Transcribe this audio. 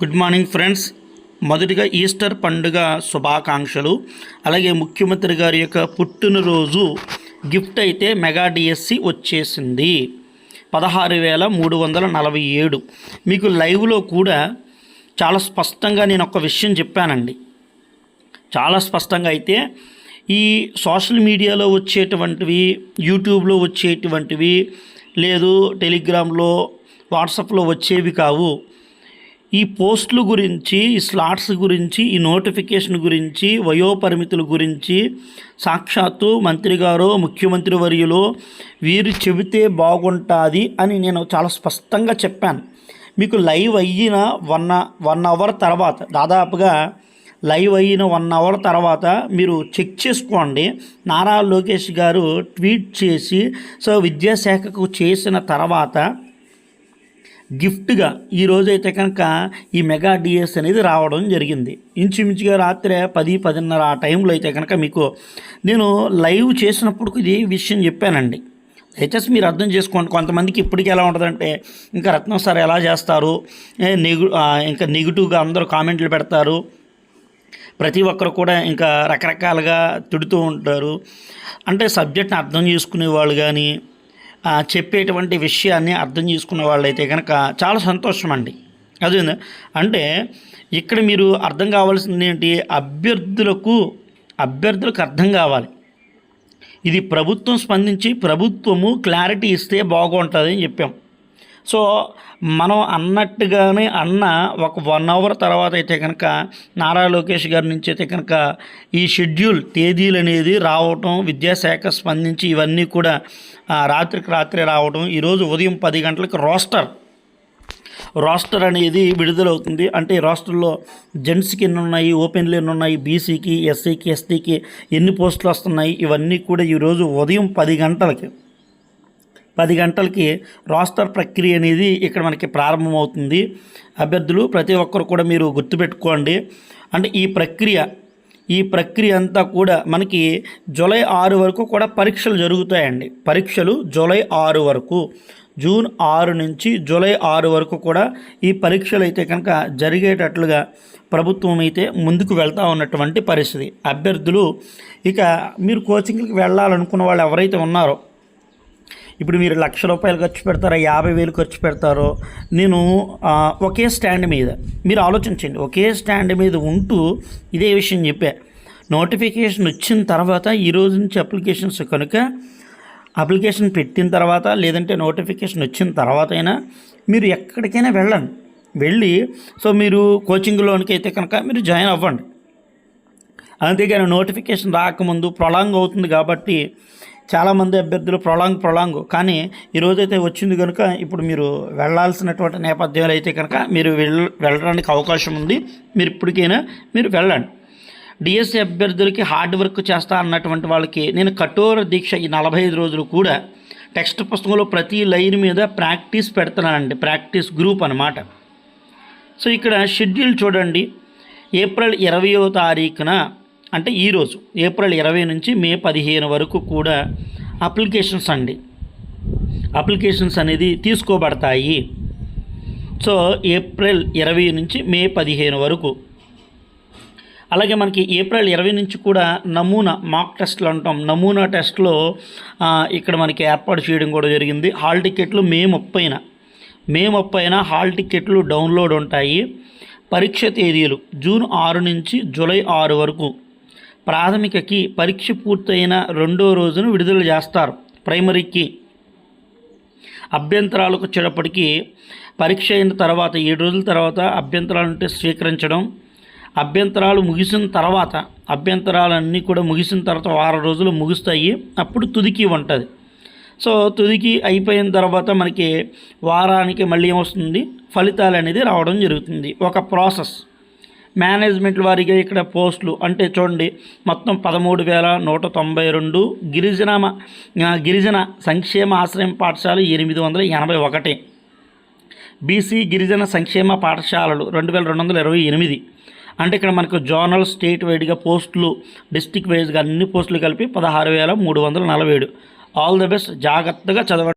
Good morning friends. మొదటిగా Easter పండుగ శుభాకాంక్షలు. అలాగే ముఖ్యమంత్రి గారి యొక్క పుట్టినరోజు గిఫ్ట్ అయితే మెగా డిఎస్సి వచ్చేసింది. పదహారు వేల మూడు వందల నలభై ఏడు. మీకు లైవ్లో కూడా చాలా స్పష్టంగా నేను ఒక విషయం చెప్పానండి. చాలా స్పష్టంగా అయితే ఈ సోషల్ మీడియాలో వచ్చేటువంటివి యూట్యూబ్లో వచ్చేటువంటివి లేదు టెలిగ్రామ్లో వాట్సాప్లో వచ్చేవి కావు. ఈ పోస్టుల గురించి ఈ స్లాట్స్ గురించి ఈ నోటిఫికేషన్ గురించి వయోపరిమితుల గురించి సాక్షాత్తు మంత్రి గారు ముఖ్యమంత్రి వర్యులు వీరు చెబితే బాగుంటుంది అని నేను చాలా స్పష్టంగా చెప్పాను. మీకు లైవ్ అయిన వన్ వన్ అవర్ తర్వాత దాదాపుగా లైవ్ అయిన వన్ అవర్ తర్వాత మీరు చెక్ చేసుకోండి. నారా లోకేష్ గారు ట్వీట్ చేసి సో విద్యాశాఖకు చేసిన తర్వాత గిఫ్ట్గా ఈరోజు అయితే కనుక ఈ మెగా డిఎస్ అనేది రావడం జరిగింది. ఇంచుమించుగా రాత్రి పది పదిన్నర ఆ టైంలో అయితే కనుక మీకు నేను లైవ్ చేసినప్పుడు ఇది విషయం చెప్పానండి. దయచేసి మీరు అర్థం చేసుకోండి కొంతమందికి ఇప్పటికీ ఎలా ఉంటుందంటే ఇంకా రత్నం సార్ ఎలా చేస్తారు ఏ, నెగు ఇంకా నెగిటివ్గా అందరూ కామెంట్లు పెడతారు. ప్రతి ఒక్కరు కూడా ఇంకా రకరకాలుగా తిడుతూ ఉంటారు. అంటే సబ్జెక్ట్ని అర్థం చేసుకునే వాళ్ళు కానీ చెప్పేటువంటి విషయాన్ని అర్థం చేసుకున్న వాళ్ళు అయితే కనుక చాలా సంతోషం అండి. అదే అంటే ఇక్కడ మీరు అర్థం కావాల్సింది ఏంటి? అభ్యర్థులకు అభ్యర్థులకు అర్థం కావాలి. ఇది ప్రభుత్వం స్పందించి ప్రభుత్వము క్లారిటీ ఇస్తే బాగుంటుంది అని చెప్పాం. సో మనం అన్నట్టుగానే అన్న ఒక వన్ అవర్ తర్వాత అయితే కనుక నారా లోకేష్ గారి నుంచి అయితే కనుక ఈ షెడ్యూల్ తేదీలు అనేది రావటం విద్యాశాఖ స్పందించి ఇవన్నీ కూడా రాత్రికి రాత్రి రావడం ఈరోజు ఉదయం పది గంటలకు రోస్టర్ రోస్టర్ అనేది విడుదలవుతుంది. అంటే ఈ రోస్టర్లో జెంట్స్కి ఎన్ని ఉన్నాయి ఓపెన్లు ఎన్ని ఉన్నాయి బీసీకి ఎస్సీకి ఎస్టీకి ఎన్ని పోస్టులు వస్తున్నాయి ఇవన్నీ కూడా ఈరోజు ఉదయం పది గంటలకి. పది గంటలకి రాస్టర్ ప్రక్రియ అనేది ఇక్కడ మనకి ప్రారంభమవుతుంది. అభ్యర్థులు ప్రతి ఒక్కరు కూడా మీరు గుర్తుపెట్టుకోండి. అంటే ఈ ప్రక్రియ ఈ ప్రక్రియ అంతా కూడా మనకి జూలై ఆరు వరకు కూడా పరీక్షలు జరుగుతాయండి. పరీక్షలు జూలై ఆరు వరకు. జూన్ ఆరు నుంచి జూలై ఆరు వరకు కూడా ఈ పరీక్షలు అయితే కనుక జరిగేటట్లుగా ప్రభుత్వం అయితే ముందుకు వెళ్తూ ఉన్నటువంటి పరిస్థితి. అభ్యర్థులు ఇక మీరు కోచింగ్కి వెళ్ళాలనుకున్న వాళ్ళు ఎవరైతే ఉన్నారో ఇప్పుడు మీరు లక్ష రూపాయలు ఖర్చు పెడతారో? యాభై వేలు ఖర్చు పెడతారో? నేను ఒకే స్టాండ్ మీద మీరు ఆలోచించండి ఒకే స్టాండ్ మీద ఉంటూ ఇదే విషయం చెప్పా. నోటిఫికేషన్ వచ్చిన తర్వాత ఈ రోజు నుంచి అప్లికేషన్స్ కనుక అప్లికేషన్ పెట్టిన తర్వాత లేదంటే నోటిఫికేషన్ వచ్చిన తర్వాత అయినా మీరు ఎక్కడికైనా వెళ్ళండి. వెళ్ళి సో మీరు కోచింగ్లోనికి అయితే కనుక మీరు జాయిన్ అవ్వండి. అంతేగాని నోటిఫికేషన్ రాకముందు ప్రొలాంగ్ అవుతుంది కాబట్టి చాలామంది అభ్యర్థులు ప్రొలాంగ్ ప్రొలాంగ్. కానీ ఈరోజైతే వచ్చింది కనుక ఇప్పుడు మీరు వెళ్ళాల్సినటువంటి నేపథ్యాలు అయితే కనుక మీరు వెళ్ళ వెళ్ళడానికి అవకాశం ఉంది. మీరు ఇప్పటికైనా మీరు వెళ్ళండి. డిఎస్సి అభ్యర్థులకి హార్డ్ వర్క్ చేస్తా అన్నటువంటి వాళ్ళకి నేను కఠోర దీక్ష ఈ నలభై ఐదు రోజులు కూడా టెక్స్ట్ పుస్తకంలో ప్రతి లైన్ మీద ప్రాక్టీస్ పెడుతున్నానండి. ప్రాక్టీస్ గ్రూప్ అనమాట సో ఇక్కడ షెడ్యూల్ చూడండి. ఏప్రిల్ ఇరవయో తారీఖున అంటే ఈరోజు ఏప్రిల్ ఇరవై నుంచి మే పదిహేను వరకు కూడా అప్లికేషన్స్ అండి. అప్లికేషన్స్ అనేది తీసుకోబడతాయి. సో ఏప్రిల్ ఇరవై నుంచి మే పదిహేను వరకు. అలాగే మనకి ఏప్రిల్ ఇరవై నుంచి కూడా నమూనా మాక్ టెస్ట్లు అంటాం. నమూనా టెస్ట్లో ఇక్కడ మనకి ఏర్పాటు చేయడం కూడా జరిగింది. హాల్ టికెట్లు మే ముప్పైన. మే ముప్పైన హాల్ టికెట్లు డౌన్లోడ్ ఉంటాయి. పరీక్ష తేదీలు జూన్ ఆరు నుంచి జూలై ఆరు వరకు. ప్రాథమికకి పరీక్ష పూర్తయిన రెండో రోజున విడుదల చేస్తారు. ప్రైమరీకి అభ్యంతరాలకు వచ్చేటప్పటికి పరీక్ష అయిన తర్వాత ఏడు రోజుల తర్వాత అభ్యంతరాలు ఉంటే స్వీకరించడం అభ్యంతరాలు ముగిసిన తర్వాత అభ్యంతరాలన్నీ కూడా ముగిసిన తర్వాత వారం రోజులు ముగుస్తాయి. అప్పుడు తుదికి ఉంటుంది. సో తుదికి అయిపోయిన తర్వాత మనకి వారానికి మళ్ళీ ఏమొస్తుంది? ఫలితాలు అనేది రావడం జరుగుతుంది. ఒక ప్రాసెస్. మేనేజ్మెంట్ వారిగా ఇక్కడ పోస్టులు. అంటే చూడండి మొత్తం పదమూడు వేల నూట తొంభై రెండు గిరిజన గిరిజన సంక్షేమ ఆశ్రయం పాఠశాల ఎనిమిది వందల ఎనభై ఒకటి. బీసీ గిరిజన సంక్షేమ పాఠశాలలు రెండు వేల రెండు వందల ఇరవై ఎనిమిది. అంటే ఇక్కడ మనకు జోనల్ స్టేట్ వైడ్గా పోస్టులు డిస్టిక్ వైజ్గా అన్ని పోస్టులు కలిపి పదహారు వేల మూడు వందల నలభై ఏడు. ఆల్ ద బెస్ట్ జాగ్రత్తగా చదవండి